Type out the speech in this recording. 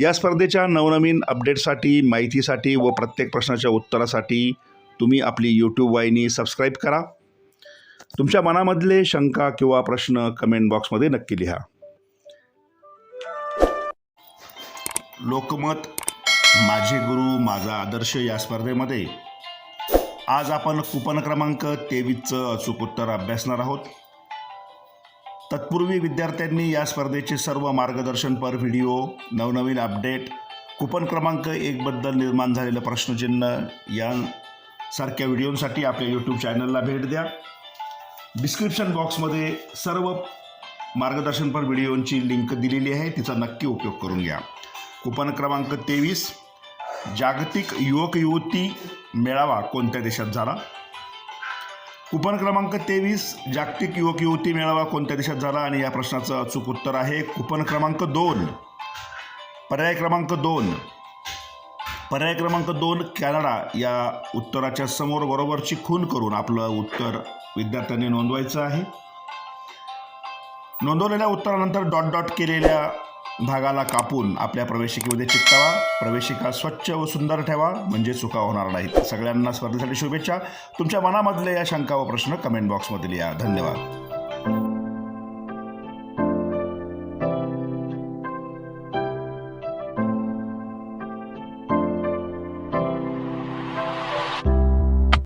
या स्पर्धेच्या नवनवीन अपडेटसाठी माहितीसाठी व प्रत्येक प्रश्नाच्या उत्तरासाठी तुम्ही आपली यूट्यूब वाहिनी सबस्क्राईब करा. तुमच्या मनामधले शंका किंवा प्रश्न कमेंट बॉक्समध्ये नक्की लिहा. लोकमत माझे गुरु माझा आदर्श या स्पर्धेमध्ये आज आपण कुपन क्रमांक तेवीसचं अचूक उत्तर अभ्यासणार आहोत. तत्पूर्वी विद्यार्थ्यांनी या स्पर्धेचे सर्व मार्गदर्शनपर व्हिडिओ नवनवीन अपडेट कुपन क्रमांक एकबद्दल निर्माण झालेलं प्रश्नचिन्ह यासारख्या व्हिडिओंसाठी आपल्या यूट्यूब चॅनलला भेट द्या. डिस्क्रिप्शन बॉक्समध्ये सर्व मार्गदर्शनपर व्हिडिओंची लिंक दिलेली आहे तिचा नक्की उपयोग करून घ्या. कुपन क्रमांक तेवीस जागतिक युवक युवती मेळावा कोणत्या देशात झाला? कुपन क्रमांक तेवीस जागतिक युवक युवती मेळावा कोणत्या देशात झाला आणि या प्रश्नाचं अचूक उत्तर आहे कुपन क्रमांक दोन. पर्याय क्रमांक दोन. पर्याय क्रमांक दोन कॅनडा. या उत्तराच्या समोर बरोबरची खून करून आपलं उत्तर विद्यार्थ्यांनी नोंदवायचं आहे. नोंदवलेल्या उत्तरानंतर डॉट डॉट केलेल्या धागाला कापून आपल्या प्रवेशिकेमध्ये चिकटावा. प्रवेशिका स्वच्छ व सुंदर ठेवा म्हणजे चुका होणार नाहीत. सगळ्यांना स्पर्धेसाठी शुभेच्छा. तुमच्या मनामधल्या या शंका व प्रश्न कमेंट बॉक्समध्ये लिहा धन्यवाद.